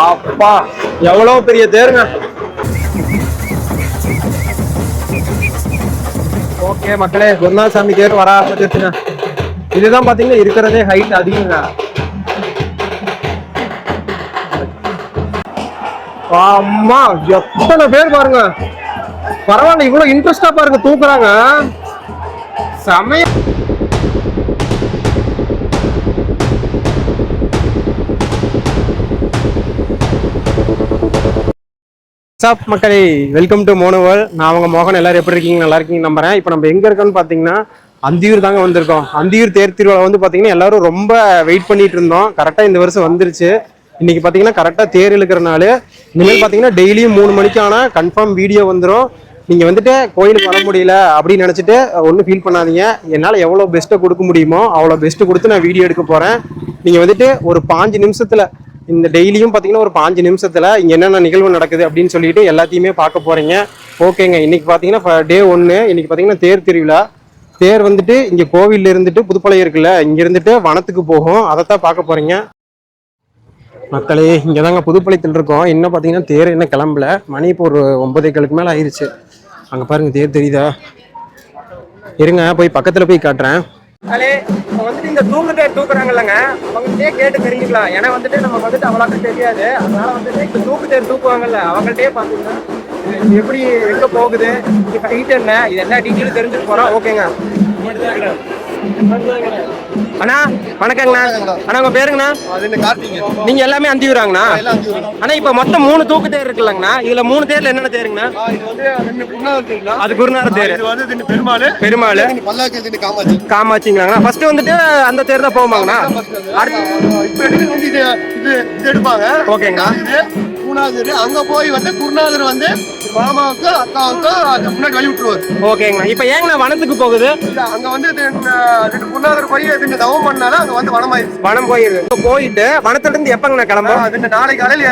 அப்பா. எவ்வளவு பெரிய தேருங்க? ஓகே மக்களே. குருநாதசாமி தேர் வர ஆரம்பிச்சிருச்சுங்க. இதுதான் பாத்தீங்கன்னா இருக்கிறதே ஹைட் அதிகங்க. அம்மா எத்தனை பேர் பாருங்க. பரவாயில்ல இவ்வளவு இன்ட்ரெஸ்டா பாருங்க தூக்குறாங்க. செமையா வாட்ஸ்அப் மக்களை? வெல்கம் டு மோனோவல் நான் அவங்க மோகன். எல்லாரும் எப்படி இருக்கீங்க? நல்லா இருக்கீங்க நம்புறேன். இப்போ நம்ம எங்க இருக்கோம்னு பாத்தீங்கன்னா அந்தியூர் தாங்க வந்திருக்கோம். அந்தியூர் தேர் திருவிழா வந்து பாத்தீங்கன்னா எல்லாரும் ரொம்ப வெயிட் பண்ணிட்டு இருந்தோம். கரெக்டா இந்த வருஷம் வந்துருச்சு. இன்னைக்கு பாத்தீங்கன்னா கரெக்டா தேர் இழுக்கிறனால இனிமேல் பாத்தீங்கன்னா டெய்லியும் மூணு மணிக்கான கன்ஃபார்ம் வீடியோ வந்துடும் நீங்க வந்துட்டு கோயிலுக்கு வர முடியல அப்படின்னு நினைச்சிட்டு ஒன்றும் ஃபீல் பண்ணாதீங்க. என்னால் எவ்வளோ பெஸ்ட்டை கொடுக்க முடியுமோ அவ்வளோ பெஸ்ட்டு கொடுத்து நான் வீடியோ எடுக்க போறேன். நீங்க வந்துட்டு ஒரு பாஞ்சு நிமிஷத்துல இந்த டெய்லியும் பார்த்தீங்கன்னா ஒரு பாஞ்சு நிமிஷத்தில் இங்கே என்னென்ன நிகழ்வு நடக்குது அப்படின்னு சொல்லிட்டு எல்லாத்தையுமே பார்க்க போகிறீங்க ஓகேங்க. இன்றைக்கி பார்த்தீங்கன்னா டே ஒன்று இன்றைக்கி பார்த்தீங்கன்னா தேர் திருவிழா. தேர் வந்துட்டு இங்கே கோவில்ல இருந்துட்டு புதுப்பாளையம் இருக்குல்ல இங்கே இருந்துட்டு வனத்துக்கு போகும். அதைத்தான் பார்க்க போகிறீங்க மக்களே இங்கே தாங்க புதுப்பாளையத்தில் இருக்கோம். இன்னும் பார்த்தீங்கன்னா தேர் இன்னும் கிளம்பல. மணி இப்போ ஒரு ஒன்பதேகளுக்கு மேலே ஆயிடுச்சு அங்கே பாருங்க தேர் தெரியுதா? இருங்க போய் பக்கத்தில் போய் காட்டுறேன். இந்த தூக்கு தேர் தூக்குறாங்கல்லங்க. அவங்கள்ட்டே கேட்டு தெரிஞ்சுக்கலாம். ஏன்னா வந்துட்டு நம்ம வந்துட்டு அவ்வளோக்கு தெரியாது. அதனால வந்துட்டு இந்த தூக்கு தேர் தூக்குவாங்கல்ல அவங்கள்ட்டே பார்த்தீங்கன்னா இது எப்படி எங்கே போகுது? இது ஹைட் என்ன? இது என்ன டீட்டெயில் தெரிஞ்சுட்டு போகிறோம் ஓகேங்க அண்ணா வணக்கங்கண்ணா. அண்ணா உங்க பேருங்கண்ணா? நீங்க எல்லாமே அந்தியூராங்கண்ணா. அண்ணா இப்ப மொத்தம் மூணு தூக்கு தேர் இருக்குல்லங்கண்ணா. இதுல மூணு தேர்ல என்னென்ன தேருங்கண்ணா. அது குருநாதர் தேர். பெருமாள். பெருமாள். காமாட்சிங்களாங்கண்ணா. ஃபர்ஸ்ட் வந்துட்டு அந்த தேர் தான் வந்து இது எடுப்பாங்க. ஓகேங்க. இது மூணாவது. அங்க போய் வந்து குருநாதர் வந்து மாமாவுக்கு அந்த முன்னாடி வழி விட்டுருவாரு. ஓகேங்கண்ணா. இப்ப ஏங்கண்ணா வனத்துக்கு போகுது? இல்ல, அங்க வந்து இது, அஹ், ரெண்டு குருநாதர் போய் தவம் பண்ணால அங்க வந்து வனமாயிருச்சு. வனம் போயிடுது இப்ப போயிட்டு வனத்துல இருந்து எப்பங்கண்ணா கிளம்பும்? நாளை காலையில்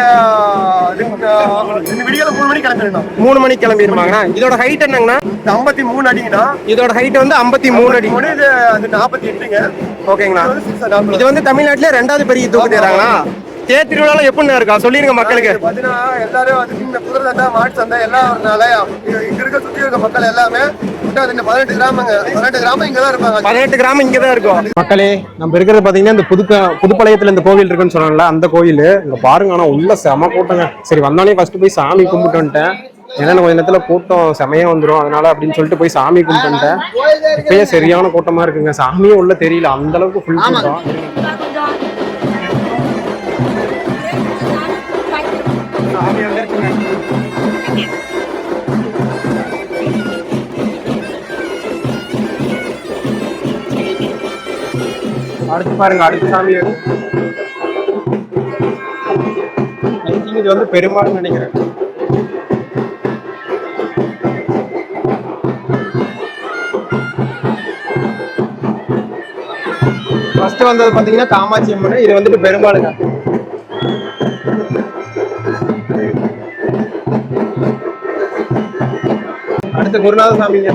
விடியல மூணு மணிக்கு கிளம்பிடணும். மூணு மணிக்கு கிளம்பிடுமாங்கண்ணா. இதோட ஹைட் என்னங்கண்ணா? இந்த ஐம்பத்தி மூணு அடிங்கண்ணா. இதோட ஹைட் வந்து ஐம்பத்தி மூணு அடி. மூணு இது அது நாற்பத்தி எட்டுங்க. ஓகேங்கண்ணா. இது வந்து தமிழ்நாட்டுல ரெண்டாவது பெரிய தூக்கு தேராங்களா தேர் திருவிழாலாம் எப்படிண்ணா இருக்கா? சொல்லிருங்க மக்களுக்கு. இது பாத்தீங்கன்னா எல்லாரும் வந்து இந்த குதிரை சண்டை மாட்டு சண்டை எல்லாம் வரனால இங்க இருக்க சுத்தி இருக்க மக்கள் எல்லாமே பதினெட்டு கிராமங்க. பதினெட்டு கிராமம் இங்க தான் இருப்பாங்க. பதினெட்டு கிராமம் இங்க தான் இருக்கும். மக்களே நம்ம இருக்கிறது பாத்தீங்கன்னா இந்த புது புதுப்பாளையத்துல இந்த கோவில் இருக்குன்னு சொன்னாங்கல்ல அந்த கோயில் இங்க பாருங்க ஆனா உள்ள செம கூட்டங்க. சரி வந்தோடனே ஃபர்ஸ்ட் போய் சாமி கும்பிட்டு வந்துட்டேன். ஏன்னா கொஞ்ச நேரத்துல கூட்டம் செமையா வந்துரும். அதனால அப்படின்னு சொல்லிட்டு போய் சாமி கும்பிட்டு வந்துட்டேன். இப்பயே சரியான கூட்டமா இருக்குங்க. சாமியே உள்ள தெரியல. அந்த அளவுக்கு ஃபுல் கூட்டம். அடுத்து பாருங்க அடுத்த சாமி இது வந்து பெருமாள் நினைக்கிறேன். ஃபர்ஸ்ட் வந்தது பாத்தீங்கன்னா காமாட்சி அம்மன் இது வந்துட்டு பெருமாளுங்க. அடுத்து குருநாத சாமிங்க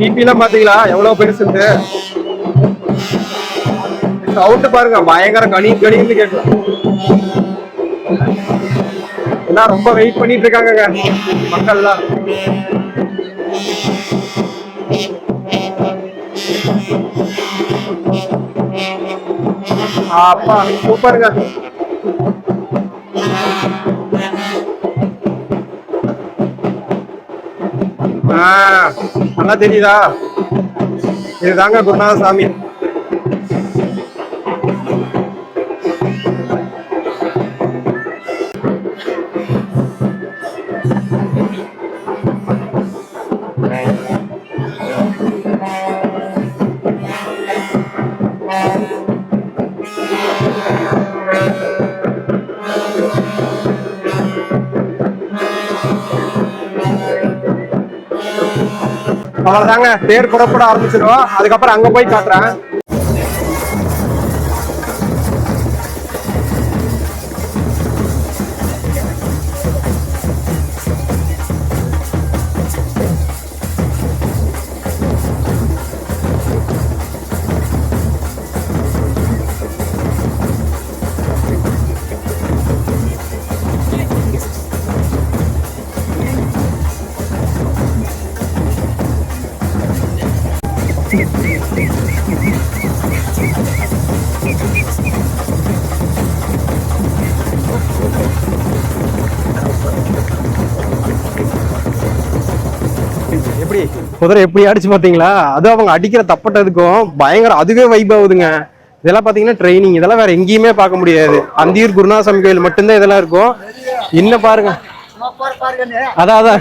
பிபிலாம் பாத்தீங்களா எவ்வளவு பெருசுண்டு சவுண்ட் பாருங்க பயங்கர கனி கனின்னு கேட்கலாம். எல்லாம் ரொம்ப வெயிட் பண்ணிட்டு இருக்காங்க மக்கள்லாம். அப்பா சூப்பருங்க நல்லா தெரியுதா? இதுதாங்க குருநாத சாமி அவ்வளவுதாங்க. தேர் புறப்பட ஆரம்பிச்சிடும் அதுக்கப்புறம் அங்க போய் காட்டுறேன். குதிரை எப்படி அடிச்சு பாத்தீங்களா? அது அவங்க அடிக்கிற தப்பட்டதுக்கும் பயங்கர அதுவே வைப் ஆகுதுங்க. இதெல்லாம் பாத்தீங்கன்னா ட்ரைனிங் இதெல்லாம் வேற எங்கேயுமே பார்க்க முடியாது. அந்தியூர் குருநாசாமி கோயில் மட்டும்தான் இதெல்லாம் இருக்கும். என்ன பாருங்க. அதான் அதான்.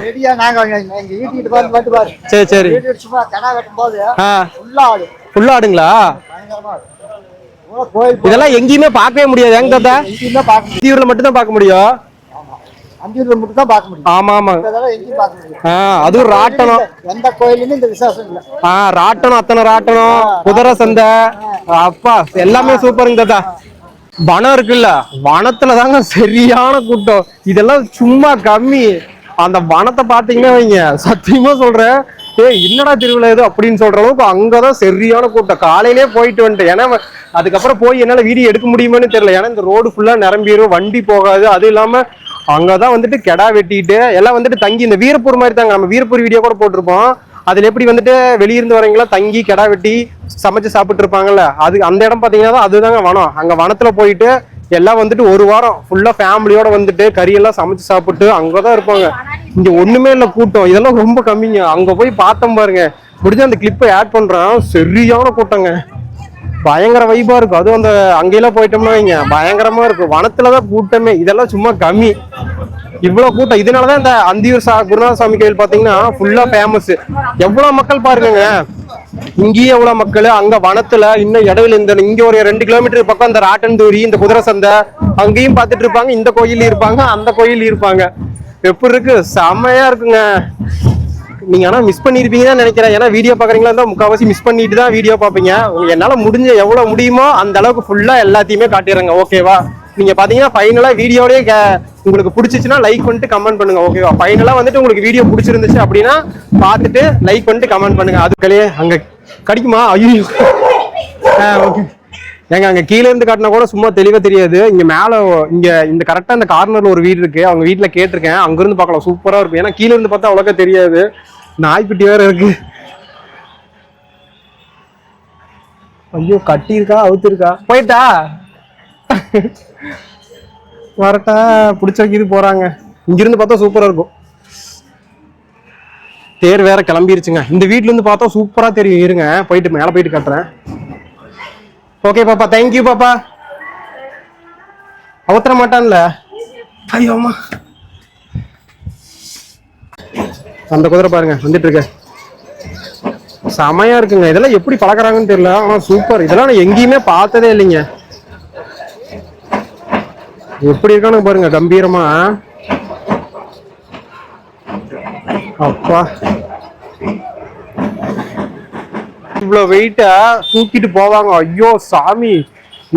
சரி சரி. கோயில் இதெல்லாம் எங்கேயுமே பார்க்கவே முடியாது. எங்க தாத்தா? மட்டும் தான் பார்க்க முடியும். அஞ்சூர்ல மட்டும் தான் பார்க்க முடியும். ஆமா ஆமா. இதெல்லாம் எங்கேயும் பார்க்க முடியும். ஆ அதுவும் ராட்டணம். எந்த கோயிலுமே இந்த விசேஷம் இல்ல. ஆ ராட்டணம் அத்தனை ராட்டணம் குதிரை சந்தை. அப்பா எல்லாமே சூப்பருங்க தாத்தா வனம் இருக்குல்ல வனத்துல தாங்க சரியான கூட்டம். இதெல்லாம் சும்மா கம்மி. அந்த வனத்தை பாத்தீங்கன்னா வைங்க சத்தியமா சொல்றேன். ஏய் என்னடா திருவிழா இது அப்படின்னு சொல்ற அளவுக்கு அங்கதான் சரியான கூட்டம். காலையிலே போயிட்டு வந்துட்டேன். ஏன்னா அதுக்கப்புறம் போய் என்னால வீடியோ எடுக்க முடியுமான்னு தெரியல. ஏன்னா இந்த ரோடு ஃபுல்லா நிரம்பிடும் வண்டி போகாது. அது இல்லாம அங்கதான் வந்துட்டு கெடா வெட்டிட்டு எல்லாம் வந்துட்டு தங்கி இந்த வீரப்பூர் மாதிரி தாங்க நம்ம வீரப்பூர் வீடியோ கூட போட்டிருப்போம். அதுல எப்படி வந்துட்டு வெளியிருந்து வரீங்களா தங்கி கெடா வெட்டி சமைச்சு சாப்பிட்டு இருப்பாங்கல்ல அது அந்த இடம் பாத்தீங்கன்னா தான் அதுதாங்க வனம். அங்க வனத்துல போயிட்டு எல்லாம் வந்துட்டு ஒரு வாரம் ஃபுல்லா ஃபேமிலியோட வந்துட்டு கறியெல்லாம் சமைச்சு சாப்பிட்டு அங்கதான் இருப்பாங்க. இங்க ஒண்ணுமே இல்ல கூட்டம். இதெல்லாம் ரொம்ப கம்மிங்க. அங்க போய் பார்த்தோம் பாருங்க. முடிஞ்ச அந்த கிளிப்பை ஆட் பண்றேன். சரியான கூட்டங்க. பயங்கர வைபா இருக்கும். அதுவும் அந்த அங்கெல்லாம் போயிட்டோம்னா வைங்க. பயங்கரமா இருக்கும். வனத்துலதான் கூட்டமே. இதெல்லாம் சும்மா கம்மி. இவ்வளவு கூட்டம். இதனாலதான் இந்த அந்தியூர் சா குருநாத சாமி கோயில் பாத்தீங்கன்னா ஃபுல்லா ஃபேமஸ் எவ்வளவு மக்கள் பாருங்க இங்கேயும் எவ்வளவு மக்கள்? அங்க வனத்துல இன்னும் இடையில இந்த இங்க ஒரு ரெண்டு கிலோமீட்டர் பக்கம் இந்த ராட்டன்தூரி இந்த குதிரை சந்தை அங்கேயும் பார்த்துட்டு இருப்பாங்க. இந்த கோயில் இருப்பாங்க. அந்த கோயில் இருப்பாங்க. எப்படி இருக்கு? செம்மையா இருக்குங்க. நீங்க ஆனா மிஸ் பண்ணிருப்பீங்கன்னு நினைக்கிறேன். ஏன்னா வீடியோ பாக்குறீங்களா இருந்தா முக்காவாசி மிஸ் பண்ணிட்டு தான் வீடியோ பாப்பீங்க என்னால முடிஞ்ச எவ்வளவு முடியுமோ அந்த அளவுக்கு ஃபுல்லா எல்லாத்தையுமே காட்டிடுறேங்க. ஓகேவா நீங்க பாத்தீங்கன்னா ஃபைனலா வீடியோலயே உங்களுக்கு பிடிச்சிச்சுன்னா லைக் பண்ணிட்டு கமெண்ட் பண்ணுங்க. ஓகேவா ஃபைனலா வந்துட்டு உங்களுக்கு வீடியோ பிடிச்சிருந்துச்சு அப்படின்னா பார்த்துட்டு லைக் பண்ணிட்டு கமெண்ட் பண்ணுங்க. அதுக்கலையே அங்க கடிக்குமா? ஐயோ. ஓகே ஏங்க அங்க கீழ இருந்து காட்டினா கூட சும்மா தெளிவா தெரியாது. இங்க மேல இங்க இந்த கரெக்டா இந்த கார்னர்ல ஒரு வீடு இருக்கு. அவங்க வீட்ல கேட்டிருக்கேன். அங்க இருந்து பார்க்கலாம் சூப்பரா இருக்கும். ஏன்னா கீழ இருந்து பார்த்தா அவ்வளோக்கா தெரியாது. நாய்க்குட்டி வேற இருக்கு. ஐயோ கட்டி இருக்கா அவுத்து இருக்கா போயிட்டா? வரட்டா. பிடிச்ச வைக்கிது போறாங்க. இங்கிருந்து பார்த்தா சூப்பரா இருக்கும். தேர் வேற கிளம்பிருச்சுங்க. இந்த வீட்ல இருந்து பார்த்தா சூப்பரா தெரியும். இருங்க போயிட்டு மேல போயிட்டு காட்டுறேன். ஓகே பாப்பா தேங்க்யூ பாப்பா அவத்தர மாட்டான்ல? ஐயோ அம்மா. அந்த குதிரை பாருங்க வந்துட்டு இருக்கு செமையா இருக்குங்க. இதெல்லாம் எப்படி பழக்கறாங்கன்னு தெரியல. ஆனா சூப்பர் இதெல்லாம் நான் எங்கேயுமே பார்த்ததே இல்லைங்க. எப்படி இருக்கானு பாருங்க கம்பீரமா. அப்பா. இவ்வளோ வெயிட்டை தூக்கிட்டு போவாங்க. ஐயோ சாமி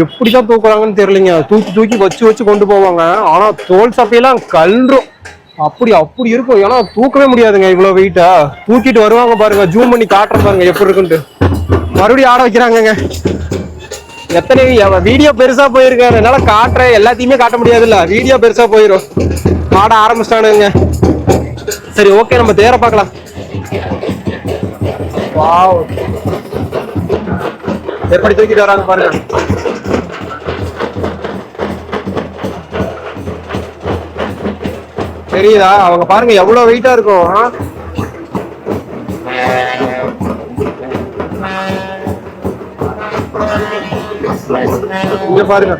எப்படிதான் தூக்குறாங்கன்னு தெரியலங்க. தூக்கி தூக்கி வச்சு வச்சு கொண்டு போவாங்க. ஆனா தோல் சப்பையெல்லாம் கல்றும் அப்படி அப்படி இருக்கும். ஏன்னா தூக்கவே முடியாதுங்க இவ்வளோ வெயிட்டா தூக்கிட்டு வருவாங்க பாருங்க. ஜூம் பண்ணி காட்டுற பாருங்க எப்படி இருக்குன்ட்டு. மறுபடியும் ஆட வைக்கிறாங்கங்க. எத்தனை வீடியோ பெருசா போயிருக்காரு. என்னால காட்டுறேன். எல்லாத்தையுமே காட்ட முடியாதுல்ல. வீடியோ பெருசா போயிரும். ஆட ஆரம்பிச்சிட்டானுங்க. சரி ஓகே நம்ம தேர பார்க்கலாம். வா எப்படி தூக்கிட்டு வராங்க பாருங்க. தெரியுதா? அவங்க பாருங்க எவ்வளவு வெயிட்டா இருக்கும் இங்க பாருங்க.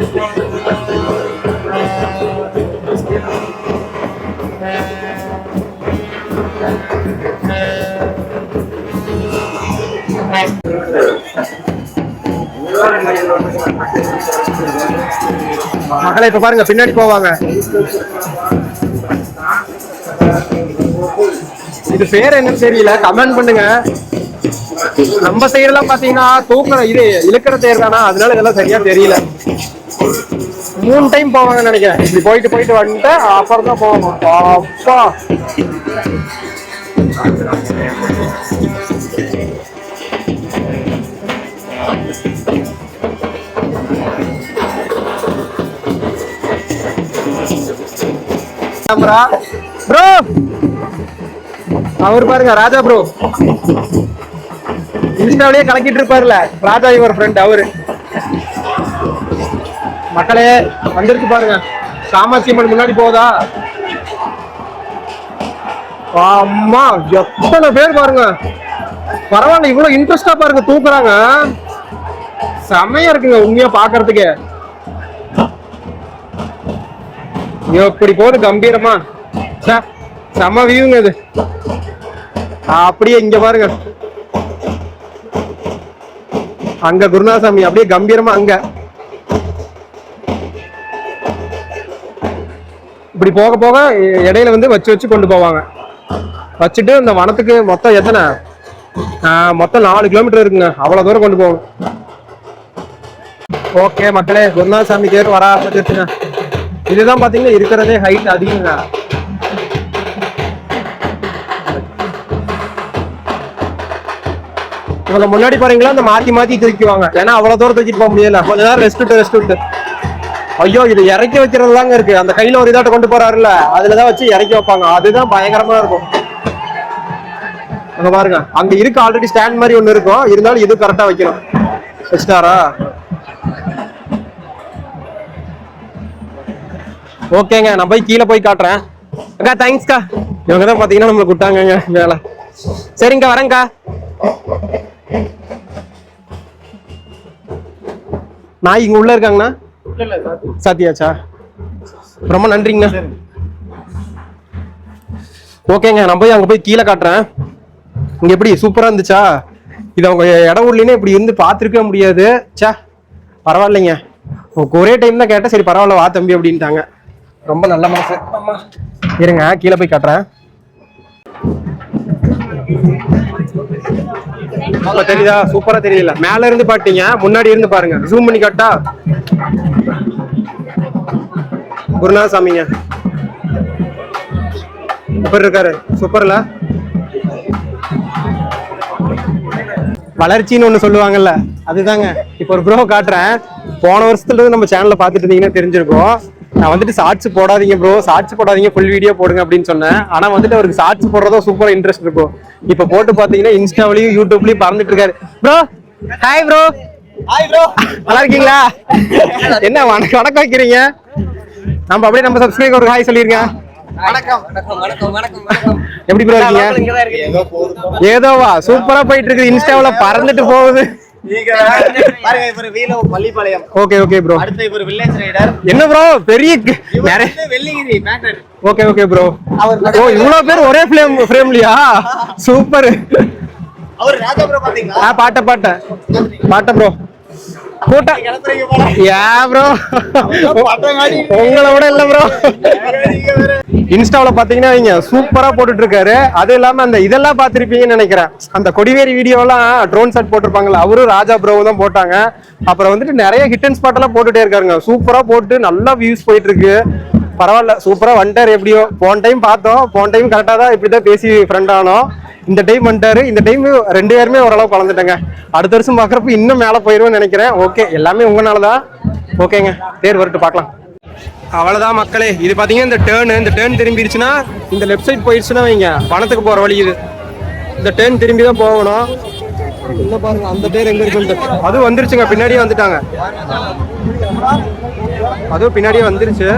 மகளை இப்ப பாருங்க பின்னாடி போவாங்க. இது பேர் என்னன்னு தெரியல. கமெண்ட் பண்ணுங்க. நம்ம சைடெல்லாம் பாத்தீங்கன்னா தூக்குற இது இழுக்கிற தேர் தானா? அதனால இதெல்லாம் சரியா தெரியல. மூணு டைம் போவாங்கன்னு நினைக்கிறேன். இப்படி போயிட்டு போயிட்டு வந்துட்டு அப்புறம் தான் போவாங்க. அப்பா. கேமரா. ப்ரோ! அவர் பாருங்க ராஜா ப்ரோ. இன்ஸ்டாவிலேயே கலக்கிட்டு இருப்பார்ல ராஜா இவர் ஃப்ரெண்ட் அவரு. மக்களே வந்திருக்கு பாருங்க. காமாட்சியம்மன் முன்னாடி போதா அம்மா எத்தனை பேர் பாருங்க. பரவாயில்ல இவ்வளவு இன்ட்ரெஸ்டா பாருங்க தூக்குறாங்க. செமையா இருக்குங்க உண்மையா பாக்குறதுக்கு. எப்படி போது கம்பீரமா. செம வியூங்க இது. அப்படியே இங்க பாருங்க. அங்க குருநாசாமி அப்படியே கம்பீரமா அங்க. இப்படி போக போக இடையில வந்து வச்சு வச்சு கொண்டு போவாங்க. வச்சுட்டு இந்த வனத்துக்கு மொத்தம் எத்தனை? ஆஹ், மொத்தம் நாலு கிலோமீட்டர் இருக்குங்க. அவ்வளவு தூரம் கொண்டு போகணும். ஓகே மக்களே குருநாசாமி தேர் வர ஆரம்பிச்சிருச்சுங்க இதுதான் பாத்தீங்கன்னா இருக்கிறதே ஹைட் அதிகங்க. இவங்க முன்னாடி பாருங்களா அந்த மாத்தி மாத்தி தூக்கிவாங்க ஏன்னா அவ்வளவு தூரம் தூக்கிட்டு போக முடியல. கொஞ்ச நேரம் ரெஸ்ட் விட்டு ரெஸ்ட் விட்டு. ஐயோ இது இறக்கி வைக்கிறது தாங்க இருக்கு. அந்த கையில ஒரு இதாட்ட கொண்டு போறாருல்ல. அதுலதான் வச்சு இறக்கி வைப்பாங்க. அதுதான் பயங்கரமா இருக்கும். அங்க பாருங்க. அங்க இருக்கு ஆல்ரெடி ஸ்டாண்ட் மாதிரி ஒண்ணு இருக்கும். இருந்தாலும் இது கரெக்டா வைக்கணும். வச்சுட்டாரா ஓகேங்க நான் போய் கீழே போய் காட்டுறேன். அக்கா தேங்க்ஸ்க்கா இவங்க தான் பாத்தீங்கன்னா நம்மளுக்கு விட்டாங்கங்க மேல. சரிங்கக்கா வரேங்க்கா நாய் இங்க உள்ள இருக்காங்கண்ணா? சாத்தியாச்சா? ரொம்ப நன்றிங்கண்ணா. ஓகேங்க நான் போய் அங்க போய் கீழே காட்டுறேன். இங்க எப்படி சூப்பரா இருந்துச்சா? இது அவங்க இடம் ஊர்லனே இப்படி இருந்து பார்த்துருக்கவே முடியாது. ச்சே பரவாயில்லைங்க. ஒரே டைம் தான் கேட்டேன். சரி பரவாயில்ல வா தம்பி அப்படின்ட்டாங்க. ரொம்ப நல்ல மனசு. இருங்க கீழே போய் காட்டுறேன். தெரியுதா? சூப்பரா தெரியல. மேல இருந்து பாட்டீங்க முன்னாடி இருந்து பாருங்க. ஜூம் பண்ணி காட்டா? குருநாத சாமிங்க சூப்பர் இருக்காரு. சூப்பர்ல வளர்ச்சின்னு ஒண்ணு சொல்லுவாங்கல்ல அதுதாங்க. இப்போ ஒரு ப்ரோ காட்டுறேன். போன வருஷத்துல இருந்து நம்ம சேனல்ல பாத்துட்டு இருந்தீங்கன்னா தெரிஞ்சிருக்கும். நான் வந்துட்டு ஷார்ட்ஸ் போடாதீங்க ப்ரோ ஷார்ட்ஸ் போடாதீங்க ஃபுல் வீடியோ போடுங்க அப்படின்னு சொன்னேன். ஆனா வந்துட்டு அவருக்கு ஷார்ட்ஸ் போடுறதோ சூப்பரா இன்ட்ரெஸ்ட் இருக்கும் இப்போ போட்டு பாத்தீங்கன்னா இன்ஸ்டாவிலையும் யூடியூப்லயும் பறந்துட்டு இருக்காரு. Bro hi bro hi bro நல்லா இருக்கீங்களா? என்ன வணக்கம் வணக்கம் வைக்கிறீங்க? நம்ம அப்படியே நம்ம சப்ஸ்கிரைபர் ஒரு ஹாய் சொல்லிருங்க. வணக்கம் எப்படி ப்ரோ இருக்கீங்க? ஏதோவா? சூப்பரா போயிட்டு இருக்குது. இன்ஸ்டாவுல பறந்துட்டு போகுது. ஓகே ஓகே ப்ரோ என்ன ப்ரோ பெரிய ஓகே ஓகே ப்ரோ ஓ இவ்வளவு பேர் ஒரே ஃப்ரேம் ஃப்ரேம்லயா சூப்பர் அவர் ராஜா ப்ரோ பாத்தீங்களா பாட்ட பாட்ட. பாட்ட ப்ரோ கூட்டம் கிளம்புறீங்க ப்ரோ உங்களை விட இல்லை ப்ரோ இன்ஸ்டாவுல பார்த்தீங்கன்னா இங்க சூப்பராக போட்டுட்டு இருக்காரு அது இல்லாமல் அந்த இதெல்லாம் பாத்திருப்பீங்கன்னு நினைக்கிறேன். அந்த கொடிவேரி வீடியோலாம் ட்ரோன் ஷாட் போட்டிருப்பாங்கல்ல அவரும் ராஜா ப்ரோ தான் போட்டாங்க. அப்புறம் வந்துட்டு நிறைய ஹிட் அண்ட் ஸ்பாட்டெல்லாம் போட்டுட்டே இருக்காருங்க. சூப்பராக போட்டு நல்லா வியூஸ் போயிட்டு இருக்கு பரவாயில்ல சூப்பராக வந்துட்டாரு எப்படியோ. போன டைம் பார்த்தோம். போன டைம் கரெக்டாக தான் இப்படி தான் பேசி ஃப்ரெண்ட் ஆனோம். இந்த டைம் வந்துட்டாரு. இந்த டைம் ரெண்டு பேருமே ஓரளவு கலந்துட்டேங்க அடுத்த வருஷம் பாக்குறப்ப இன்னும் மேல போயிருவேன்னு நினைக்கிறேன். ஓகே எல்லாமே உங்களாலதான் ஓகேங்க தேர் வரட்டு பார்க்கலாம். அவ்வளவுதான் மக்களே. இது பாத்தீங்கன்னா இந்த டேர்னு இந்த டேர்ன் திரும்பிடுச்சுன்னா இந்த லெஃப்ட் சைட் போயிடுச்சுன்னா வைங்க. பணத்துக்கு போற வழி இது. இந்த டேர்ன் திரும்பி தான் போகணும். இல்லை பாருங்க அந்த டேர் எங்கே இருக்கு அது வந்துருச்சுங்க. பின்னாடியே வந்துட்டாங்க. அதுவும் பின்னாடியே வந்துருச்சு.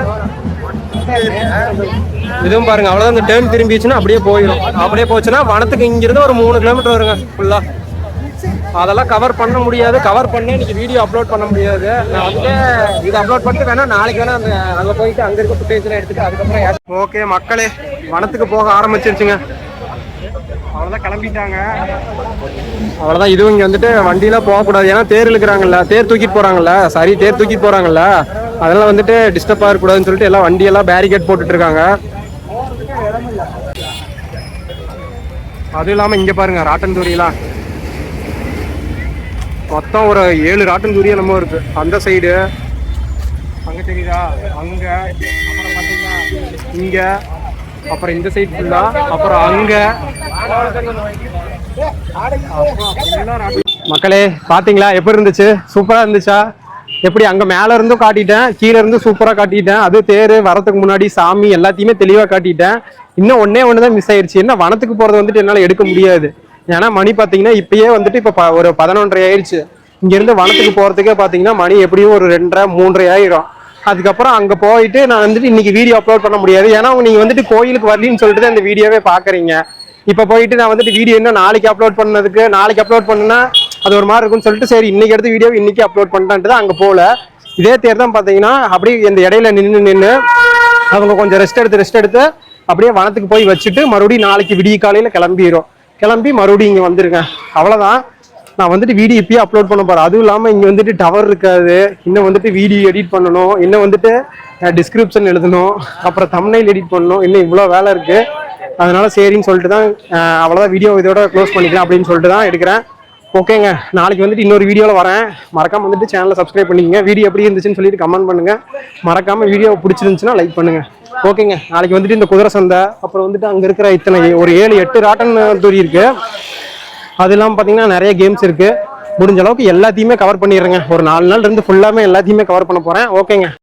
இதுவும் பாருங்க அவ்வளவுதான். இந்த டேர்ன் திரும்பிச்சுன்னா அப்படியே போயிடும். அப்படியே போச்சுன்னா வனத்துக்கு இங்கிருந்து ஒரு மூணு கிலோமீட்டர் வருங்க ஃபுல்லா அதெல்லாம் கவர் பண்ண முடியாது. கவர் பண்ணி இன்னைக்கு வீடியோ அப்லோட் பண்ண முடியாது. நான் வந்து இது அப்லோட் பண்ணிட்டு வேணா நாளைக்கு வேணா அந்த அங்கே போயிட்டு அங்கே இருக்க ஃபுட்டேஜ்லாம் எடுத்துட்டு அதுக்கப்புறம் ஓகே மக்களே வனத்துக்கு போக ஆரம்பிச்சிருச்சுங்க. அவ்வளோதான் கிளம்பிட்டாங்க. அவ்வளோதான் இதுவும் இங்கே வந்துட்டு வண்டியெலாம் போகக்கூடாது. ஏன்னா தேர் இழுக்கிறாங்கல்ல. தேர் தூக்கிட்டு போகிறாங்கல்ல சரி தேர் தூக்கிட்டு போகிறாங்கல்ல அதெல்லாம் வந்துட்டு டிஸ்டர்ப் ஆகக்கூடாதுன்னு சொல்லிட்டு எல்லாம் வண்டியெல்லாம் பேரிகேட் போட்டுட்டு இருக்காங்க அதுவும் இல்லாமல் இங்கே பாருங்க ராட்டன் தூரியெல்லாம் மொத்தம் ஒரு ஏழு ராட்டன் தூரி நம்ம இருக்கு. அந்த சைடு அங்கே தெரியுதா? அங்கே. அப்புறம் பாத்தீங்கன்னா அப்புறம் இந்த சைடு ஃபுல்லா அப்புறம் அங்கே. மக்களே பாத்தீங்களா? எப்படி இருந்துச்சு? சூப்பரா இருந்துச்சா? எப்படி அங்க மேல இருந்தும் காட்டிட்டேன் கீழ இருந்து சூப்பரா காட்டிட்டேன். அது தேரு வரதுக்கு முன்னாடி சாமி எல்லாத்தையுமே தெளிவா காட்டிட்டேன். இன்னும் ஒன்னே ஒண்ணுதான் மிஸ் ஆயிருச்சு. என்ன வனத்துக்கு போறது வந்துட்டு என்னால எடுக்க முடியாது. ஏன்னா மணி பாத்தீங்கன்னா இப்பயே வந்துட்டு இப்ப ப- ஒரு பதினொன்றரை ஆயிடுச்சு இங்க இருந்து வனத்துக்கு போறதுக்கே பாத்தீங்கன்னா மணி எப்படியும் ஒரு ரெண்டரை மூன்றரை ஆயிரும். அதுக்கப்புறம் அங்க போயிட்டு நான் வந்துட்டு இன்னைக்கு வீடியோ அப்லோட் பண்ண முடியாது. ஏன்னா நீங்க வந்துட்டு கோயிலுக்கு வரலின்னு சொல்லிட்டு தான் வீடியோவே பாக்குறீங்க. இப்போ போயிட்டு நான் வந்துட்டு வீடியோ இன்னும் நாளைக்கு அப்லோட் பண்ணதுக்கு நாளைக்கு அப்லோட் பண்ணுன்னா அது ஒரு மாதிரி இருக்கும்னு சொல்லிட்டு சரி இன்னைக்கு எடுத்து வீடியோ இன்னைக்கு அப்லோட் பண்ணிட்டான்ட்டு தான் அங்கே போகல. இதே தேர் தான் பார்த்தீங்கன்னா அப்படியே இந்த இடையில நின்று நின்று அவங்க கொஞ்சம் ரெஸ்ட் எடுத்து ரெஸ்ட் எடுத்து அப்படியே வனத்துக்கு போய் வச்சுட்டு மறுபடியும் நாளைக்கு விடிய காலையில் கிளம்பிடும் கிளம்பி மறுபடியும் இங்கே வந்துருங்க. அவ்வளோதான் நான் வந்துட்டு வீடியோ இப்பயே அப்லோட் பண்ண போகிறேன் அதுவும் இல்லாமல் இங்கே வந்துட்டு டவர் இருக்காது. இன்னும் வந்துட்டு வீடியோ எடிட் பண்ணணும். இன்னும் வந்துட்டு டிஸ்கிரிப்ஷன் எழுதணும். அப்புறம் தம்னைல் எடிட் பண்ணணும். இன்னும் இவ்வளோ வேலை இருக்குது அதனால சரின்னு சொல்லிட்டு தான் அவ்வளோதான் வீடியோ இதோட க்ளோஸ் பண்ணிக்கலாம் அப்படின்னு சொல்லிட்டு தான் எடுக்கிறேன். ஓகேங்க நாளைக்கு வந்துட்டு இன்னொரு வீடியோவில் வரேன். மறக்காமல் வந்துட்டு சேனலை சப்ஸ்கிரைப் பண்ணிக்கங்க. வீடியோ எப்படி இருந்துச்சுன்னு சொல்லிட்டு கமெண்ட் பண்ணுங்கள் மறக்காமல் வீடியோ பிடிச்சிருந்துச்சுன்னா லைக் பண்ணுங்கள் ஓகேங்க நாளைக்கு வந்துட்டு இந்த குதிரை சந்தை அப்புறம் வந்துட்டு அங்கே இருக்கிற இத்தனை ஒரு ஏழு எட்டு ராட்டன் தூரி இருக்குது அது இல்லாமல் பார்த்தீங்கன்னா நிறைய கேம்ஸ் இருக்குது முடிஞ்ச அளவுக்கு எல்லாத்தையுமே கவர் பண்ணிடுறேங்க. ஒரு நாலு நாள் இருந்து ஃபுல்லாமே எல்லாத்தையுமே கவர் பண்ண போகிறேன் ஓகேங்க.